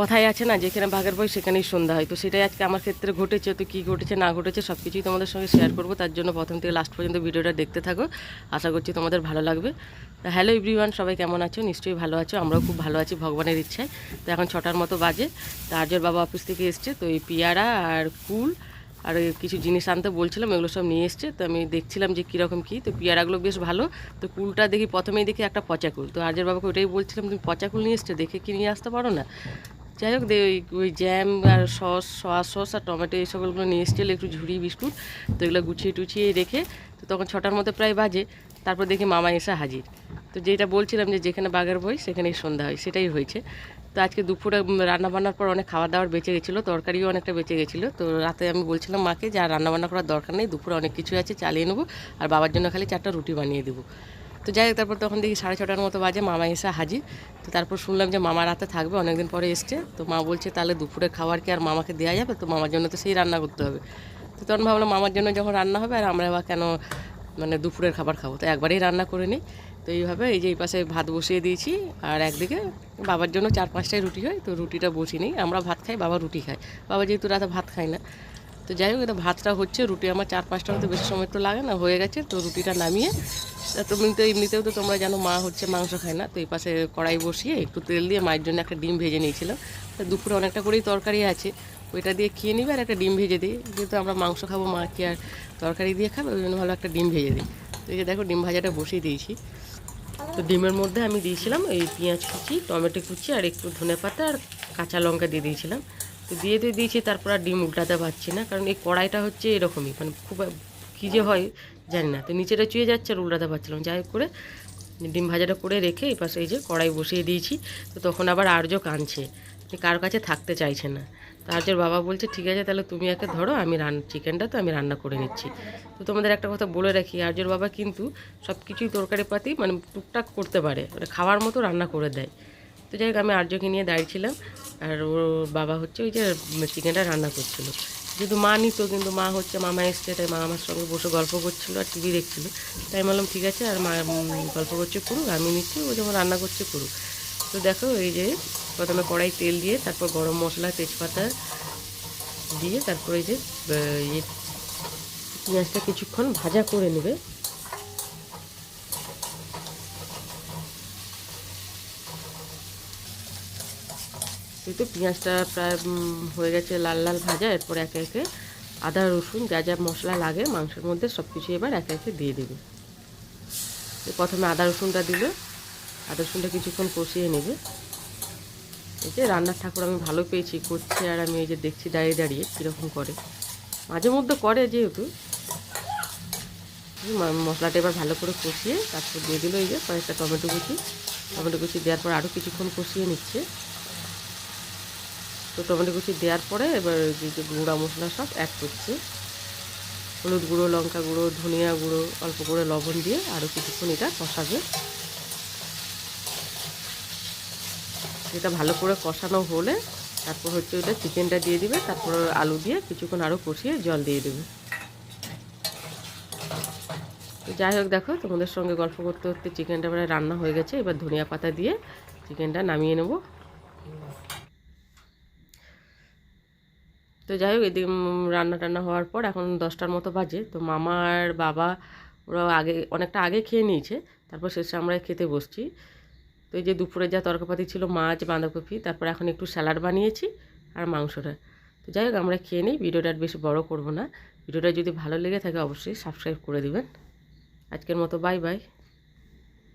কথাই আছে না, যেখানে ভাগের বই সেখানেই সন্ধ্যা হয়। তো সেটাই আজকে আমার ক্ষেত্রে ঘটেছে, তো কী ঘটেছে না ঘটেছে সব কিছুই তোমাদের সঙ্গে শেয়ার করব। তার জন্য প্রথম থেকে লাস্ট পর্যন্ত ভিডিওটা দেখতে থাকো। আশা করছি তোমাদের ভালো লাগবে। তো হ্যালো এভরিওয়ান সবাই কেমন আছো? নিশ্চয়ই ভালো আছো, আমরাও খুব ভালো আছি ভগবানের ইচ্ছায়। তো এখন ছটার মতো বাজে। তো আর্যর বাবা অফিস থেকে এসছে, তো এই পিয়ারা আর কুল আর কিছু জিনিস আনতে বলছিলাম, এগুলো সব নিয়ে এসছে। তো আমি দেখছিলাম যে কীরকম কী, তো পেয়ারাগুলো বেশ ভালো। তো কুলটা দেখি প্রথমেই দেখি একটা পচা কুল। তো আর্যের বাবাকে ওটাই বলছিলাম, তুমি পচা কুল নিয়ে এসছো, দেখে কি নিয়ে আসতে পারো না? যাই হোক, দে ওই ওই জ্যাম আর সস, সয়া সস আর টমেটো এই সকলগুলো নিয়ে এসেছিল একটু ঝুড়ি, বিস্কুট, তো এগুলো গুছিয়ে টুছিয়ে রেখে, তো তখন ছটার মতো প্রায় বাজে, তারপর দেখি মামা এসে হাজির। তো যেটা বলছিলাম যে যেখানে বাঘের বই, সেখানেই সন্ধ্যা হয়, সেটাই হয়েছে। তো আজকে দুপুরে রান্না বান্নার পর অনেক খাবার দাবার বেঁচে গেছিল, তরকারিও অনেকটা বেঁচে গেছিল, তো রাতে আমি বলছিলাম মাকে যে আর রান্না বান্না করার দরকার নেই, দুপুরে অনেক কিছু আছে, চালিয়ে নেব, আর বাবার জন্য খালি চারটা রুটি বানিয়ে দেবো। তো যাই হোক, তারপর তখন দেখি সাড়ে ছটার মতো বাজে, মামা এসে হাজির। তো তারপর শুনলাম যে মামা রাতে থাকবে, অনেকদিন পরে এসছে। তো মা বলছে, তাহলে দুপুরে খাবার কি আর মামাকে দেওয়া যাবে? তো মামার জন্য তো সেই রান্না করতে হবে। তো তখন ভাবলাম মামার জন্য যখন রান্না হবে, আর আমরা আবার কেন মানে দুপুরের খাবার খাব? তো একবারেই রান্না করে নিই। তো এইভাবে এই যে এই পাশে ভাত বসিয়ে দিয়েছি, আর একদিকে বাবার জন্য চার পাঁচটাই রুটি হয়, তো রুটিটা বসি নিই। আমরা ভাত খাই, বাবা রুটি খায়। বাবা যেহেতু রাতে ভাত খায় না তো যাই হোক এটা ভাতটা হচ্ছে, রুটি আমার চার পাঁচটা হতে বেশি সময় তো লাগে না, হয়ে গেছে, তো রুটিটা নামিয়ে তুমি তো এমনিতেও তো তোমরা জানো, মা হচ্ছে মাংস খায় না, তো এই পাশে কড়াই বসিয়ে একটু তেল দিয়ে মায়ের জন্য একটা ডিম ভেজে নিয়েছিলাম তো দুপুরে অনেকটা করেই তরকারি আছে ওইটা দিয়ে খেয়ে নিবে আর একটা ডিম ভেজে দিই, যেহেতু আমরা মাংস খাব, মা কি আর তরকারি দিয়ে খাবে, ওই জন্য ভালো একটা ডিম ভেজে দিই। তো এই যে দেখো, ডিম ভাজাটা বসিয়ে দিয়েছি। তো ডিমের মধ্যে আমি দিয়েছিলাম এই পেঁয়াজ কুচি, টমেটো কুচি আর একটু ধনে পাতা আর কাঁচা লঙ্কা দিয়ে দিয়েছিলাম। তো দিয়ে দিয়ে দিয়েছি, তারপর আর ডিম উল্টাতে পারছি না, কারণ এই কড়াইটা হচ্ছে এরকমই মানে খুব কী যে হয় জানি না। তো নিচেটা চুয়ে যাচ্ছে আর উল্টাতে পারছিলাম, যাই করে ডিম ভাজাটা করে রেখে এই পাশে এই যে কড়াই বসিয়ে দিয়েছি, তো তখন আবার আর্য কাঁদছে কার কাছে থাকতে চাইছে না। তো আর্যর বাবা বলছে, ঠিক আছে, তাহলে তুমি একে ধরো, আমি রান, চিকেনটা তো আমি রান্না করে নিচ্ছি। তো তোমাদের একটা কথা বলে রাখি আর্যর বাবা কিন্তু সব কিছুই তরকারি পাতি মানে টুকটাক করতে পারে মানে খাওয়ার মতো রান্না করে দেয়। তো যাই হোক, আমি আর্যকে নিয়ে দাঁড়িয়েছিলাম আর ওর বাবা হচ্ছে ওই যে চিকেনটা রান্না করছিল। যেহেতু মা নিত, কিন্তু মা হচ্ছে মামা এসছে, তাই মা আমার সঙ্গে বসে গল্প করছিল আর টিভি দেখছিলো। তাই বললাম, ঠিক আছে। আর মা গল্প করছে করুক, আমি নিচ্ছি, ও যখন রান্না করছে করুক। তো দেখো এই যে, প্রথমে কড়াই তেল দিয়ে, তারপর গরম মশলা, তেজপাতা দিয়ে, তারপর যে ইয়ে পেঁয়াজটা কিছুক্ষণ ভাজা করে নেবে। এই তো পেঁয়াজটা প্রায় হয়ে গেছে লাল লাল ভাজা, এরপর একে একে আদা, রসুন, যা যা মশলা লাগে মাংসের মধ্যে সব কিছু এবার একে একে দিয়ে দেবে। প্রথমে আদা, রসুনটা দিল। আদা, রসুনটা কিছুক্ষণ কষিয়ে নেবে। এই যে রান্নার ঠাকুর আমি ভালো পেয়েছি, করছে আর আমি এই যে দেখছি দাঁড়িয়ে দাঁড়িয়ে কীরকম করে। মাঝে মধ্যে করে যেহেতু। মশলাটা এবার ভালো করে কষিয়ে তারপর দিয়ে দিল এই যে কয়েকটা টমেটো কুচি। টমেটো কুচি দেওয়ার পর আরও কিছুক্ষণ কষিয়ে নিচ্ছে। তো টমেটো কুচি দেওয়ার পরে এবার যে যে গুঁড়া মশলা সব অ্যাড করছে। হলুদ গুঁড়ো, লঙ্কা গুঁড়ো, ধনিয়া গুঁড়ো, অল্প করে লবণ দিয়ে আরও কিছুক্ষণ এটা কষাবে। এটা ভালো করে কষানো হলে তারপর হচ্ছে ওটা চিকেনটা দিয়ে দিবে, তারপর আলু দিয়ে কিছুক্ষণ আরও কষিয়ে জল দিয়ে দেবে। যাই হোক দেখো, তোমাদের সঙ্গে গল্প করতে করতে চিকেনটা প্রায় রান্না হয়ে গেছে। এবার ধনিয়া পাতা দিয়ে চিকেনটা নামিয়ে নেব। তো যাই হোক, এদিকে রান্না টান্না হওয়ার পর এখন দশটার মতো বাজে। তো মামার বাবা ওরা আগে, অনেকটা আগে খেয়ে নিয়েছে, তারপর শেষে আমরা খেতে বসছি। তো এই যে দুপুরে যা তরকাপাতি ছিল, মাছ, বাঁধাকপি, তারপর এখন একটু স্যালাড বানিয়েছি আর মাংসটা। তো যাই হোক আমরা খেয়ে নিই, ভিডিওটা আর বেশি বড় করব না। ভিডিওটা যদি ভালো লেগে থাকে, অবশ্যই সাবস্ক্রাইব করে দিবেন। আজকের মতো বাই বাই।